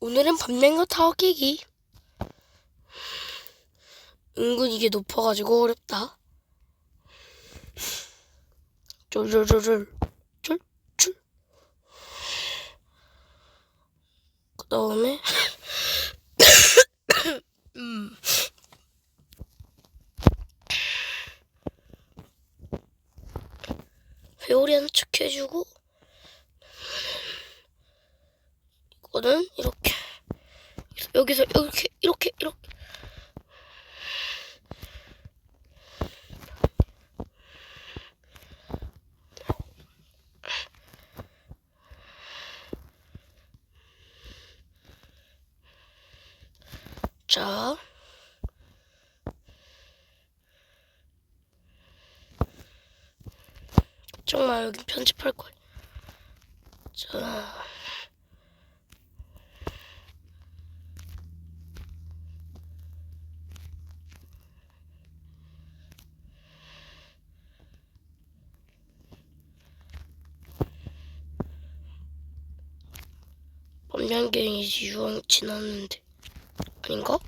오늘은 밤냉거 타워 깨기. 은근 이게 높아가지고 어렵다. 쫄쫄쫄쫄 쫄쫄. 그 다음에 음. 회오리 하나 척 해주고 이거는 이렇게 여기서 이렇게 이렇게 이렇게 자 정말 여기 편집할 걸. 자. 범양갱이 유황 지났는데 아닌가?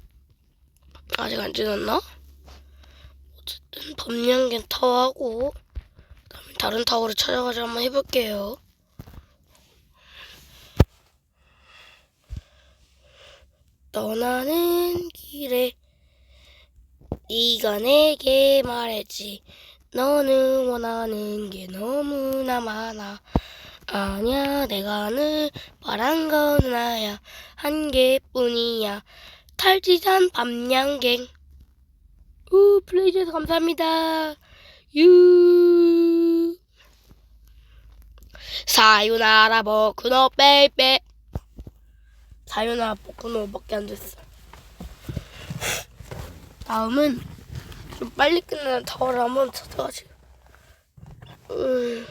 아직 안 지났나? 어쨌든 범양갱 타워하고 그다음에 다른 타워를 찾아가지고 한번 해볼게요. 떠나는 길에 네가 내게 말했지 너는 원하는 게 너무나 많아 아니야 내가 늘 바란 건 나야. 한 개뿐이야. 탈지산 밤양갱. 우 플레이해주셔서 감사합니다. 유. 사요나라 보쿠노 베이베 사요나라 보쿠노밖에 안 됐어. 다음은 좀 빨리 끝나는 타워를 한번 찾아가지고. 음. 음.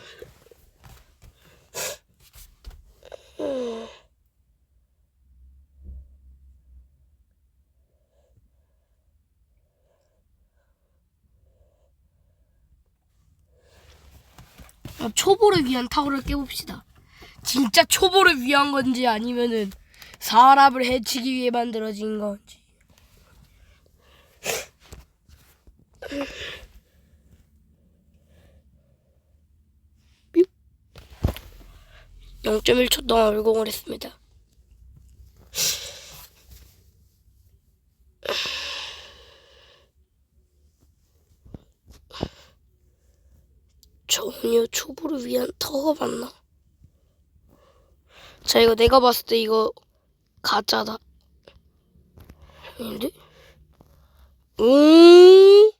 어, 초보를 위한 타워를 깨봅시다. 진짜 초보를 위한 건지 아니면은 사람을 해치기 위해 만들어진 건지. 0.1초 동안 얼공을 했습니다. 전혀 초보를 위한 타워가 맞나? 자 이거 내가 봤을 때 이거 가짜다. 아닌데? 음.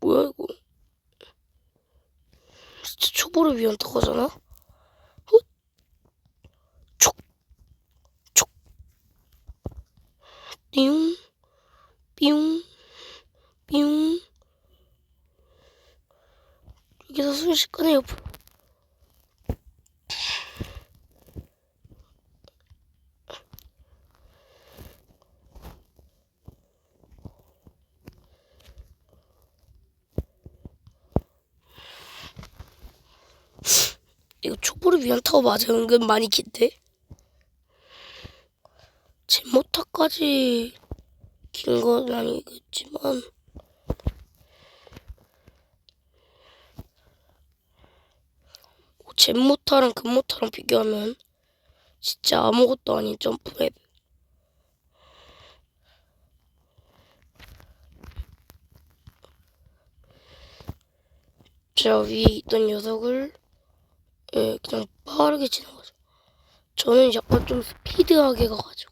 뭐야 이거? 진짜 초보를 위한 타워잖아? 삐용, 삐용. 여기서 순식간에 옆으로. 이거 초보를 위한 타워 맞아 은근 많이 긴데 제모타까지 긴 건 아니겠지만 젠모타랑 금모타랑 비교하면 진짜 아무것도 아닌 점프맵 저 위에 있던 녀석을 예, 그냥 빠르게 지나가죠. 저는 약간 좀 스피드하게 가가지고.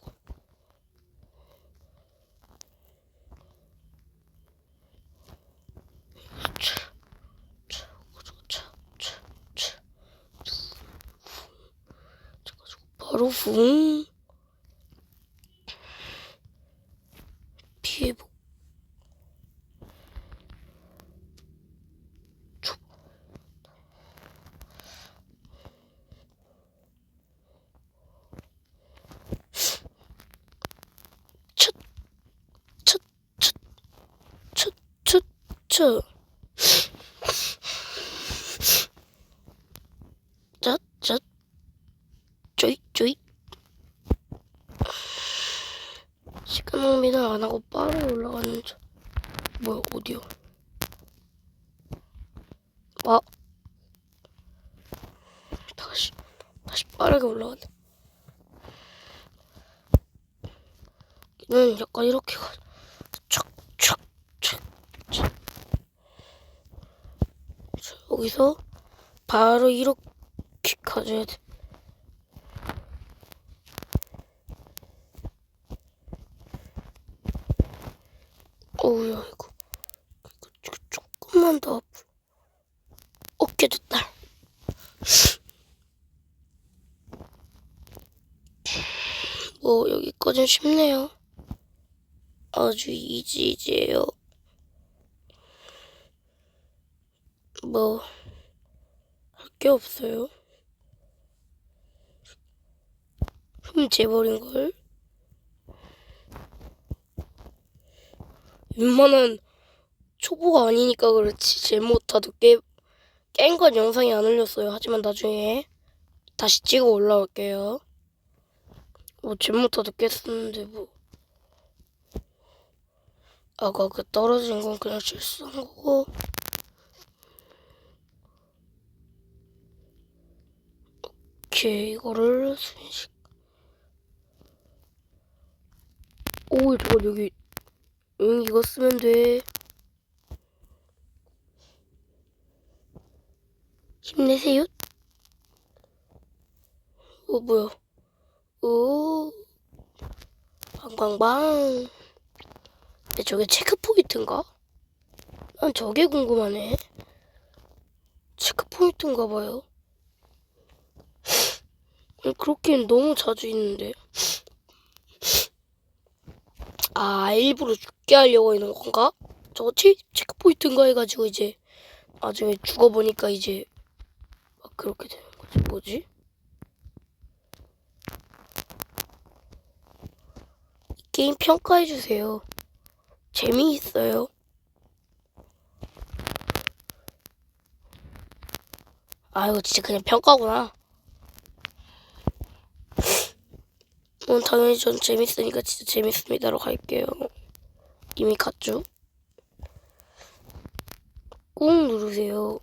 바로 붕 피해보. 첫, 첫, 첫. 쳐. 자, 자, 쪼이, 쪼이. 낭비는 안 하고 빠르게 올라가는 저. 뭐야, 어디요? 아. 다시, 다시 빠르게 올라간다. 얘는 약간 이렇게 가. 촥, 촥, 촥, 촥. 자, 여기서 바로 이렇게 가져야 돼. 어우야 이거. 이거, 조금만 더 앞으로. 어깨 됐다 뭐 여기까진 쉽네요. 아주 이지이지해요. 뭐 할 게 없어요. 흠 재버린걸 웬만한 초보가 아니니까 그렇지 제모타도 깨, 깬건 영상에 안 올렸어요. 하지만 나중에 다시 찍어 올라올게요. 뭐 제모타도 깼었는데 뭐 아까 그 떨어진 건 그냥 실수한 거고 오케이 이거를 순식 오 저거 여기 응, 이거 쓰면 돼. 힘내세요. 어, 뭐야. 오. 방방방. 근데 저게 체크 포인트인가? 난 저게 궁금하네. 체크 포인트인가 봐요. 음, 그렇게는 너무 자주 있는데. 아, 일부러 죽게 하려고 하는 건가? 저거 체, 체크포인트인가 해가지고 이제 나중에 죽어보니까 이제 막 그렇게 되는 거지. 뭐지? 이 게임 평가해주세요. 재미있어요. 아, 이거 진짜 그냥 평가구나. 어, 당연히 전 재밌으니까 진짜 재밌습니다로 갈게요. 이미 갔죠? 꾹 누르세요.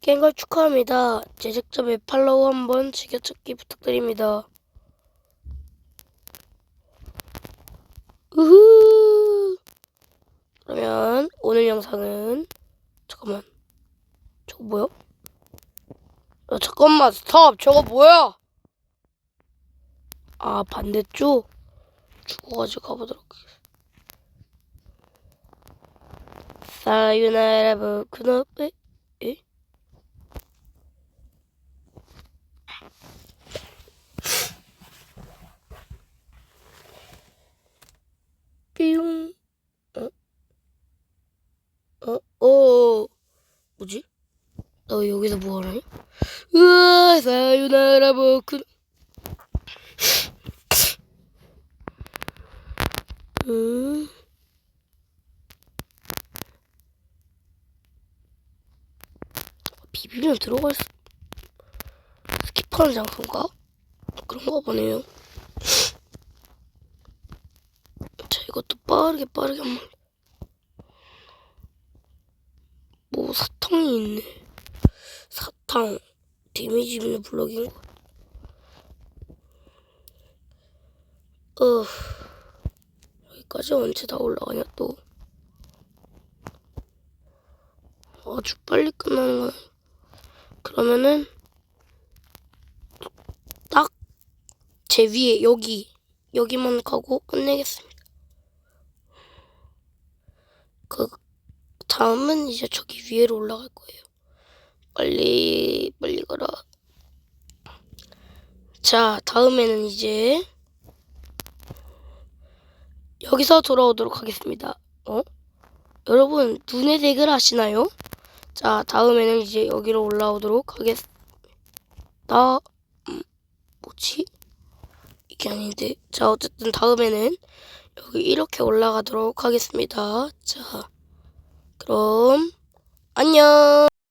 깬걸 축하합니다. 제작자 맵 팔로우 한번 즐겨찾기 부탁드립니다. 우후. 그러면 오늘 영상은 잠깐만 저거 뭐야? 야, 잠깐만 스톱 저거 뭐야? 아 반대쪽 죽어가지고 가보도록 하겠습니다. 사유나라 보쿠노페 에? 삐용 어? 어? 어? 뭐지? 너 여기서 뭐하라니? 으아 사유나라 보쿠노 음. 비비면 들어갈 수... 스킵하는 장소인가? 그런가 보네요. 자, 이것도 빠르게 빠르게 한번. 뭐, 사탕이 있네. 사탕. 데미지 있는 블럭인 거. 어. 여기까지 언제 다 올라가냐 또 아주 빨리 끝나는 거야 그러면은 딱 제 위에 여기 여기만 가고 끝내겠습니다 그 다음은 이제 저기 위에로 올라갈 거예요 빨리 빨리 가라 자 다음에는 이제 여기서 돌아오도록 하겠습니다. 어? 여러분 눈의 색을 아시나요? 자 다음에는 이제 여기로 올라오도록 하겠습니다. 음, 뭐지? 이게 아닌데 자 어쨌든 다음에는 여기 이렇게 올라가도록 하겠습니다. 자, 그럼 안녕.